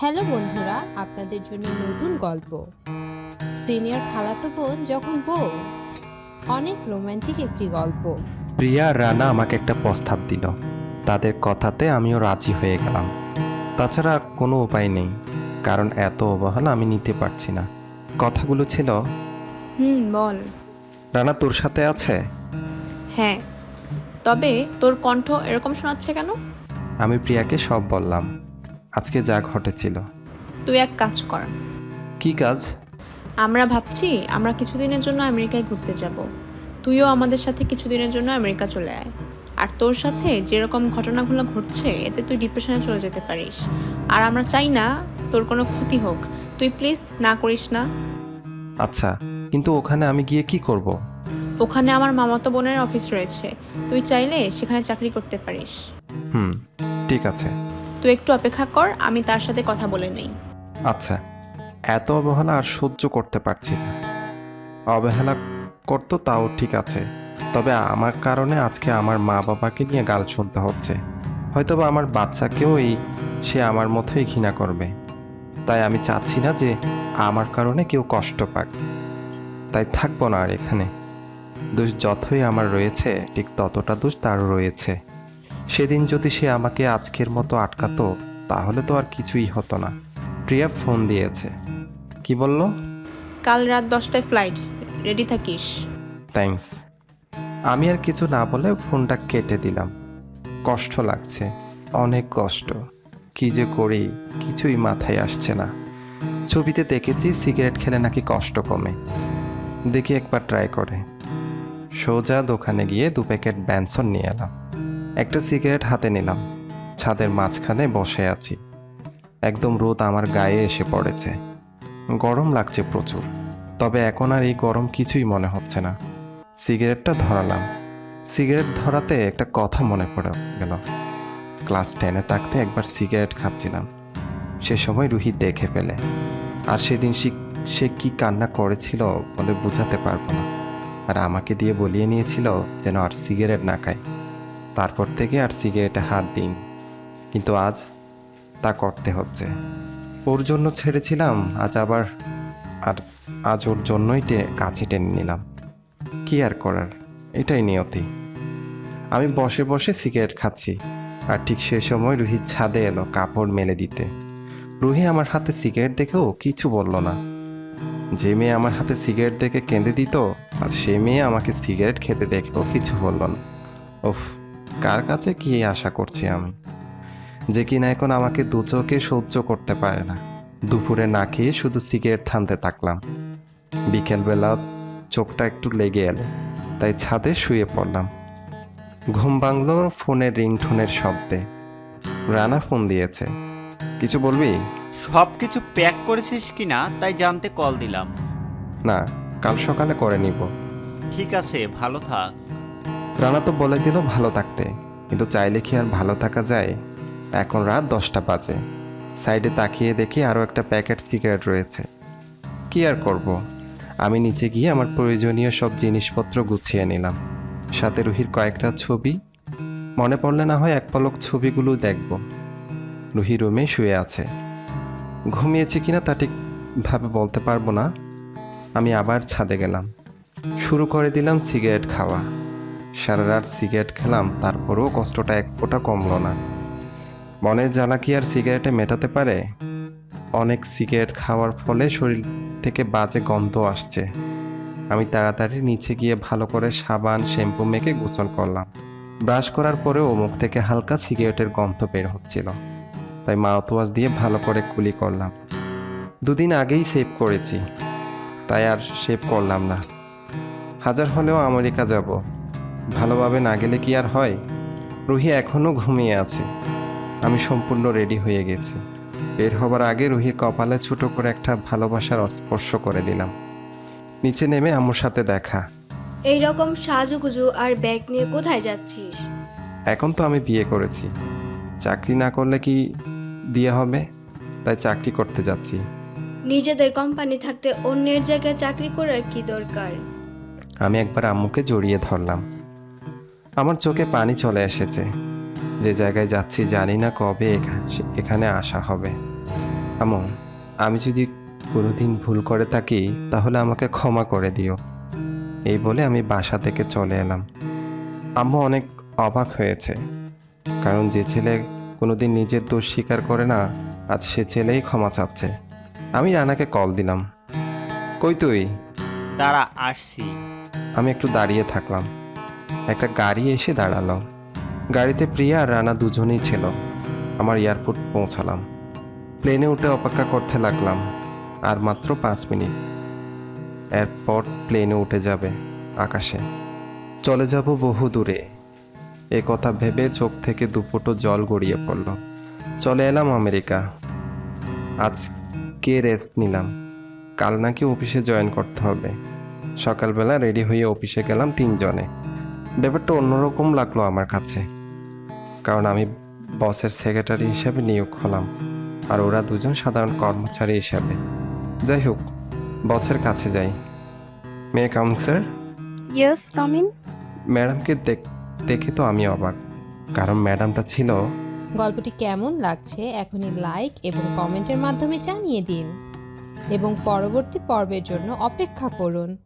Hello বন্ধুরা আপনাদের জন্য নতুন গল্প। সিনিয়র খালাতো বোন যখন বউ অনেক রোমান্টিক একটি গল্প। প্রিয়া আর রানা আমাকে একটা প্রস্তাব দিল। তাদের কথাতে আমিও রাজি হয়ে গেলাম। তাছাড়া আর কোনো উপায় নেই কারণ এত অবহেলা আমি নিতে পারছি না। কথাগুলো ছিল হুম বল। রানা তোর সাথে আছে? হ্যাঁ। তবে তোর কণ্ঠ এরকম শোনাচ্ছে কেন? আমি প্রিয়াকে সব বললাম। আজকে যা ঘটেছিল। তুই এক কাজ কর। কি কাজ? আমরা ভাবছি আমরা কিছুদিনের জন্য আমেরিকায় ঘুরতে যাব। তুইও আমাদের সাথে কিছুদিনের জন্য আমেরিকা চলে আয়। আর তোর সাথে যেরকম ঘটনাগুলো ঘটছে এতে তুই ডিপ্রেশনে চলে যেতে পারিস। আর আমরা চাই না তোর কোনো ক্ষতি হোক। তুই প্লিজ না করিস না। আচ্ছা কিন্তু ওখানে আমি গিয়ে কি করব। ওখানে আমার মামাতো বোনের অফিস রয়েছে। তুই চাইলে সেখানে চাকরি করতে পারিস। হুম ঠিক আছে। তুই একটু অপেক্ষা কর, আমি তার সাথে কথা বলে নেই। আচ্ছা এত অবহেলা আর সহ্য করতে পারছি না। অবহেলা করতো তাও ঠিক আছে, তবে আমার কারণে আজকে আমার মা বাবাকে নিয়ে গাল শুনতে হচ্ছে। হয়তোবা আমার বাচ্চাকেও এই, সে আমার মতোই ঘৃণা করবে। তাই আমি চাচ্ছি না যে আমার কারণে কেউ কষ্ট পাক। তাই থাকব না আর এখানে। দোষ যতই আমার রয়েছে, ঠিক ততটা দোষ তারও রয়েছে। সেদিন যদি সে আমাকে আজকের মতো আটকাতো তাহলে তো আর কিছুই হতো না। প্রিয়া ফোন দিয়েছে। কি বলল? কাল রাত দশটায় ফ্লাইট রেডি থাকিস। থ্যাঙ্কস আমি আর কিছু না বলে ফোনটা কেটে দিলাম। কষ্ট লাগছে। অনেক কষ্ট। কি যে করি কিছুই মাথায় আসছে না। ছবিতে দেখেছি সিগারেট খেলে নাকি কষ্ট কমে। দেখি একবার ট্রাই করে। সোজা দোকানে গিয়ে দু প্যাকেট ব্যানসন নিয়ে এলাম। একটা সিগারেট হাতে নিলাম। ছাদের মাঝখানে বসে আছি। একদম রোদ আমার গায়ে এসে পড়েছে। গরম লাগছে প্রচুর। তবে এখন আর এই গরম কিছুই মনে হচ্ছে না। সিগারেটটা ধরালাম। সিগারেট ধরাতে একটা কথা মনে পড়ে গেল। ক্লাস টেনে থাকতে একবার সিগারেট খাচ্ছিলাম। সে সময় রুহি দেখে পেলে। আর সেদিন সে- কি কান্না করেছিল বলে বোঝাতে পারব না। আর আমাকে দিয়ে বলিয়ে নিয়েছিল যেন আর সিগারেট না খায়। তারপর থেকে আর সিগারেটে হাত দিন কিন্তু আজ তা করতে হচ্ছে। ওর জন্য ছেড়েছিলাম, আজ আবার আর আজ ওর জন্যই টে, কাছে টেনে নিলাম। কি আর করার? এটাই নিয়তি। আমি বসে বসে সিগারেট খাচ্ছি, আর ঠিক সে সময় রুহি ছাদে এলো কাপড় মেলে দিতে। রুহি আমার হাতে সিগারেট দেখেও কিছু বলল না। যে মেয়ে আমার হাতে সিগারেট দেখে কেঁদে দিত আর সে মেয়ে আমাকে সিগারেট খেতে দেখেও কিছু বলল না। উফ কার কাছে কি আশা করছি আমি? যে কিনা এখন আমাকে দু চোখে সহ্য করতে পারে না। দুপুরে না খেয়ে শুধু সিগারেট থানতে থাকলাম। বিকেলবেলা চোখটা একটু লেগে এলো তাই ছাদে শুয়ে পড়লাম। ঘুম ভাঙলো ফোনের রিংটোনের শব্দে। রানা ফোন দিয়েছে কিছু বলবি? সব কিছু প্যাক করেছিস কি না তাই জানতে কল দিলাম। না কাল সকালে করে নিব। ঠিক আছে ভালো থাক। রানা তো বলে দিল ভালো থাকতে, কিন্তু চাইলে কি আর ভালো থাকা যায়? এখন রাত দশটা বাজে। সাইডে তাকিয়ে দেখি আরও একটা প্যাকেট সিগারেট রয়েছে। কি আর করব? আমি নিচে গিয়ে আমার প্রয়োজনীয় সব জিনিসপত্র গুছিয়ে নিলাম। সাথে রুহির কয়েকটা ছবি। মনে পড়লে না হয় এক পলক ছবিগুলো দেখব। রুহি রুমে শুয়ে আছে। ঘুমিয়েছে কিনা তা ঠিকভাবে বলতে পারব না। আমি আবার ছাদে গেলাম। শুরু করে দিলাম সিগারেট খাওয়া। সারা রাত সিগারেট খেলাম, তারপরেও কষ্টটা এক ফোঁটা কমল না। মনের জ্বালা কি আর সিগারেটে মেটাতে পারে? অনেক সিগারেট খাওয়ার ফলে শরীর থেকে বাজে গন্ধ আসছে। আমি তাড়াতাড়ি নিচে গিয়ে ভালো করে সাবান, শ্যাম্পু মেখে গোসল করলাম। ব্রাশ করার পরেও মুখ থেকে হালকা সিগারেটের গন্ধ বের হচ্ছিল। তাই মাউথওয়াশ দিয়ে ভালো করে কুলি করলাম। দুদিন আগেই সেভ করেছি। তাই আর সেভ করলাম না। হাজার হলেও আমেরিকা যাব। ভালোভাবে না গেলে কি আর হয়? রুহি এখনও ঘুমিয়ে আছে। আমি সম্পূর্ণ রেডি হয়ে গেছি। বের হবার আগে রুহির কপালে ছোট করে একটা ভালোবাসার স্পর্শ করে দিলাম। নিচে নেমে আম্মুর সাথে দেখা। এই রকম সাজুগুজু আর ব্যাগ নিয়ে কোথায় যাচ্ছিস? এখন তো আমি বিয়ে করেছি। চাকরি না করলে কি দিয়ে হবে? তাই চাকরি করতে যাচ্ছি। নিজেদের কোম্পানি থাকতে অন্যের জায়গায় চাকরি করার কি দরকার? আমি একবার আম্মুকে জড়িয়ে ধরলাম। আমার চোখে পানি চলে এসেছে। যে জায়গায় যাচ্ছি জানি না কবে এখানে আসা হবে। আম্মু আমি যদি কোনোদিন ভুল করে থাকি তাহলে আমাকে ক্ষমা করে দিও। এই বলে আমি বাসা থেকে চলে এলাম। আম্মু অনেক অবাক হয়েছে। কারণ যে ছেলে কোনোদিন নিজের দোষ স্বীকার করে না আজ সে ছেলেই ক্ষমা চাচ্ছে। আমি রানাকে কল দিলাম। কই তুই? দাঁড়া আসছি। আমি একটু দাঁড়িয়ে থাকলাম। একটা গাড়ি এসে দাঁড়াল। গাড়িতে প্রিয়া আর রানা দুজনেই ছিল। আমার এয়ারপোর্ট পৌঁছালাম। প্লেনে উঠে অপেক্ষা করতে লাগলাম, আর মাত্র পাঁচ মিনিট। এরপর প্লেনে উঠে যাবে আকাশে। চলে যাব বহু দূরে। এ কথা ভেবে চোখ থেকে দুপুটো জল গড়িয়ে পড়ল। চলে এলাম আমেরিকা। আজকে রেস্ট নিলাম। কাল নাকি অফিসে জয়েন করতে হবে। সকালবেলা রেডি হয়ে অফিসে গেলাম তিনজনে। ব্যাপারটা অন্যরকম লাগল আমার কাছে। কারণ আমি বসের সেক্রেটারি হিসেবে নিয়োগ হলাম আর ওরা দুজন সাধারণ কর্মচারী হিসাবে। যাই হোক বসের কাছে যাই। মেয়ে come sir yes come come in ম্যাডামকে দেখ- দেখে তো আমি অবাক। কারণ ম্যাডামটা ছিল গল্পটি কেমন লাগছে এখনই লাইক এবং কমেন্টের মাধ্যমে জানিয়ে দিন। এবং পরবর্তী পর্বের জন্য অপেক্ষা করুন।